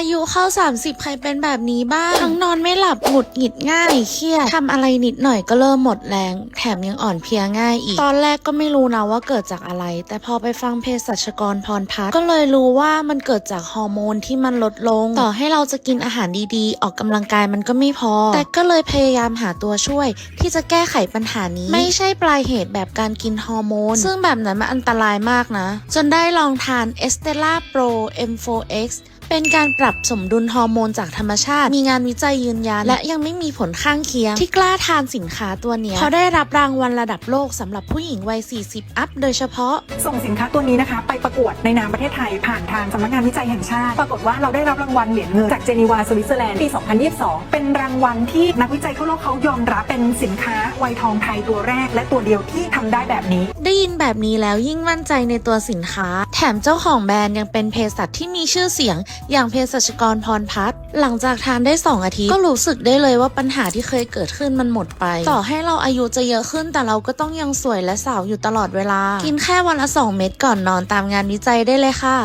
อายุเข้า 30 ใครเป็นแบบนี้บ้างทั้งนอนไม่หลับหงุดหงิดง่ายเครียดทำอะไรนิดหน่อยก็เริ่มหมดแรง แถมยังอ่อนเพลียง่ายอีก ตอนแรกก็ไม่รู้นะว่าเกิดจากอะไร แต่พอไปฟังเภสัชกรพรพัฒน์ก็เลยรู้ว่ามันเกิดจากฮอร์โมนที่มันลดลง ต่อให้เราจะกินอาหารดีๆ ออกกำลังกายมันก็ไม่พอ แต่ก็เลยพยายามหาตัวช่วย ที่จะแก้ไขปัญหานี้ ไม่ใช่ปลายเหตุแบบการกินฮอร์โมน ซึ่งแบบนั้นมันอันตรายมากนะ จนได้ลองทาน e s t e l l a Pro M4X เป็นการปรับสมดุลฮอร์โมนจากธรรมชาติ มีงานวิจัยยืนยัน และยังไม่มีผลข้างเคียง ที่กล้าทานสินค้าตัวเนี้ยเพราะได้รับรางวัลระดับโลกสำหรับผู้หญิงวัย 40 อัพโดยเฉพาะ ส่งสินค้าตัวนี้นะคะ ไปประกวดในนามประเทศไทยผ่านทางสำนักงานวิจัยแห่งชาติ ปรากฏว่าเราได้รับรางวัลเหรียญเงินจากเจนีวาสวิตเซอร์แลนด์ปี 2022 เป็นรางวัลที่นักวิจัยทั่วโลกเขายอมรับเป็นสินค้าไวยทองไทยตัวแรก และตัวเดียวที่ทำได้แบบนี้ ได้ยินแบบนี้แล้วยิ่งมั่นใจในตัวสินค้า แถมเจ้าของแบรนด์ยังเป็นเภสัชที่มีชื่อเสียงอย่างเภสัชกรพรพัฒน์หลังจากทานได้ 2 อาทิตย์ก็รู้สึกได้เลยว่าปัญหาที่เคยเกิดขึ้นมันหมดไป ต่อให้เราอายุจะเยอะขึ้นแต่เราก็ต้องยังสวยและสาวอยู่ตลอดเวลา กินแค่วันละ 2 เม็ดก่อนนอนตามงานวิจัยได้เลยค่ะ